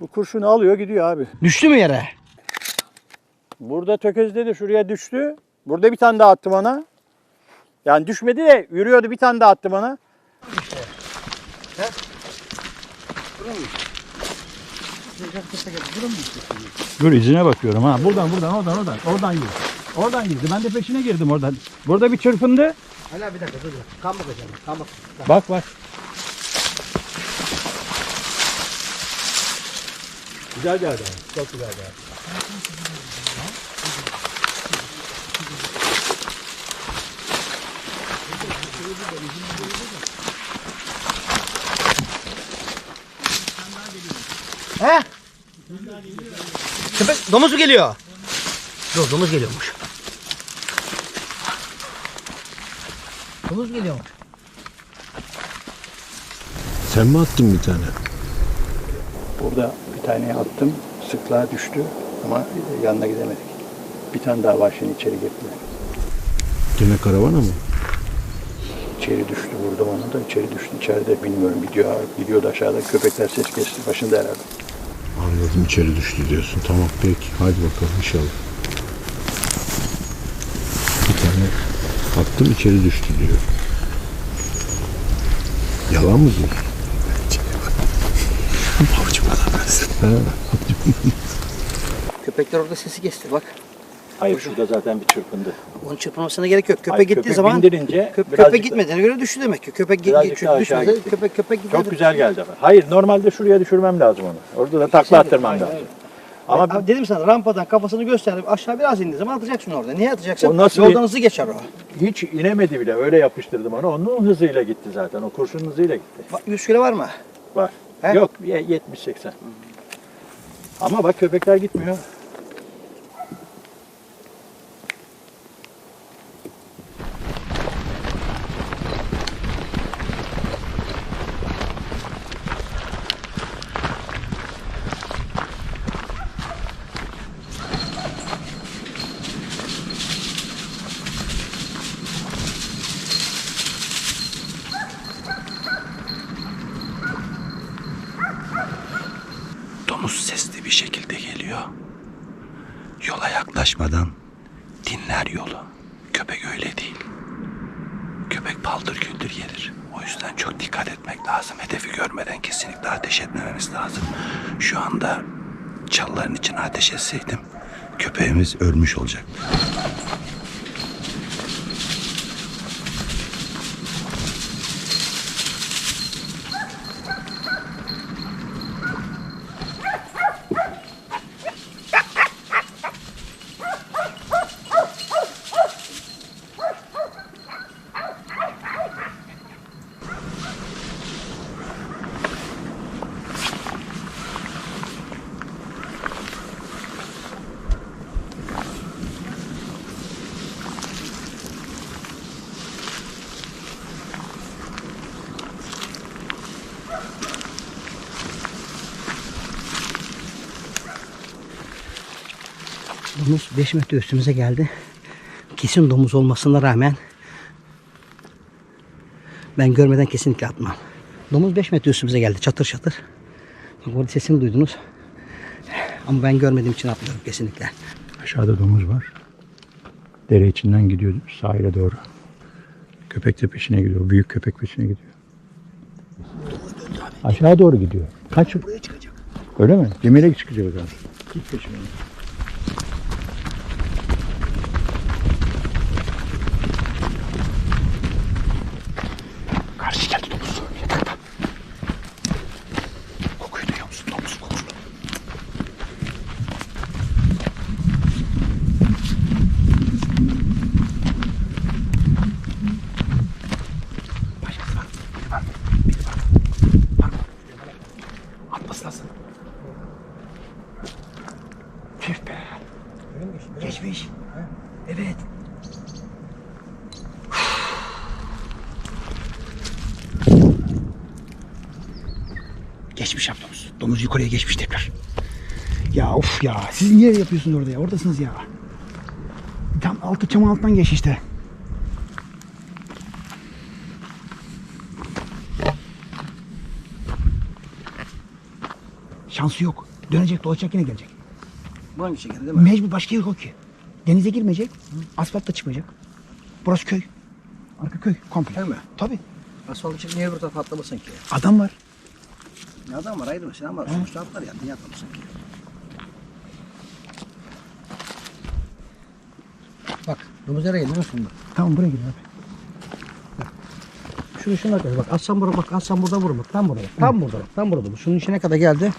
Bu kurşunu alıyor gidiyor abi. Düştü mü yere? Burada tökezde de şuraya düştü. Burada bir tane daha attı bana. Yani düşmedi de yürüyordu bir tane daha attı bana. Dur izine bakıyorum ha. Buradan buradan oradan oradan oradan girdi. Oradan girdi. Ben de peşine girdim oradan. Burada bir çırpındı. Hala bir dakika dur. dur. Kan bakacağım. Kan bak. Bak bak. Güzel geldi abi. Çok güzel geldi. He? Köpek, domuz mu geliyor? Dur domuz geliyormuş. Domuz geliyormuş. Sen mi attın bir tane? Burada bir tane attım. Sıklığa düştü ama yanına gidemedik. Bir tane daha var şimdi içeri girdiler. Gene karavana mı? İçeri düştü vurdu onu da içeri düştü. İçeride bilmiyorum gidiyor gidiyordu aşağıda. Köpekler ses kesti başında herhalde. Anladım içeri düştü diyorsun. Tamam peki. Hadi bakalım inşallah. Bir tane attım içeri düştü diyor. Yalan mı diyorsun? Bana versin. Köpekler orada sesi kesti bak. Hayır şurada zaten bir çırpındı. Onun çırpınmasına gerek yok. Köpek Hayır, gittiği köpek zaman bindirince kö- birazcık köpek gitmediğine göre düştü demek ki. Köpek Birazcık git, daha git, aşağı düşmese gitti. köpek köpek. Çok güzel geldi ama. Hayır normalde şuraya düşürmem lazım onu. Orada da takla attırmam Hayır, lazım. hayır. Ama Abi dedim sana rampadan kafasını gösterdim. Aşağı biraz indiği zaman atacaksın orada. Niye atacaksın? O nasıl Yoldan bir- hızlı geçer o. hiç inemedi bile. Öyle yapıştırdım onu. Onun hızıyla gitti zaten. O kurşun hızıyla gitti. Bak 100 kilo var mı? Var. He? Yok ye- 70-80. Ama bak köpekler gitmiyor. Domuz sesli bir geliyor. Yola yaklaşmadan dinler yolu. Köpek öyle değil. Köpek paldır küldür gelir. O yüzden çok dikkat etmek lazım. Hedefi görmeden kesinlikle ateş etmememiz lazım. Şu anda çalıların içine ateş etseydim köpeğimiz ölmüş olacaktı. Domuz 5 metre üstümüze geldi. Kesin domuz olmasına rağmen ben görmeden kesinlikle atmam. Domuz 5 metre üstümüze geldi çatır çatır. Bak orada sesini duydunuz. Ama ben görmediğim için atmıyorum kesinlikle. Aşağıda domuz var. Dere içinden gidiyor sahile doğru. Köpek de peşine gidiyor. Büyük köpek peşine gidiyor. Aşağı doğru gidiyor. Kaç? Buraya çıkacak. Öyle mi? Demir'e çıkacak o zaman. Git peşine. Karşı geldi domuz. Yeter bak. Kokuyu duyuyor musun? Domuz kokusu. Başkası var. Biri var. Biri var. Var mı? Atması lazım. Tüh be. Geçmiş. Evet. Geçmiş abi domuz. Domuz yukarıya geçmiş tekrar. Ya of ya. Siz niye yapıyorsunuz orada ya? Oradasınız ya. Tam altı çam alttan geç işte. Şansı yok. Dönecek dolaşacak yine gelecek. Buranın şekeri değil mi? Mecbur başka yok ki. Denize girmeyecek. Asfalt da çıkmayacak. Burası köy. Arka köy komple. Değil mi? Tabii. Asfalt için niye öbür tarafa atlamasın ki? Adam var. Ne adam var ayrı mesele ama sonuçta atlar ya. Niye atlamasın ki? Bak domuz nereye geliyor musun? Tamam buraya gidiyor abi. Şunu şuna kadar bak aslan burada bak aslan burada vurma. Tam burada bak. Tam burada bak. Tam burada. Şunun içine kadar geldi.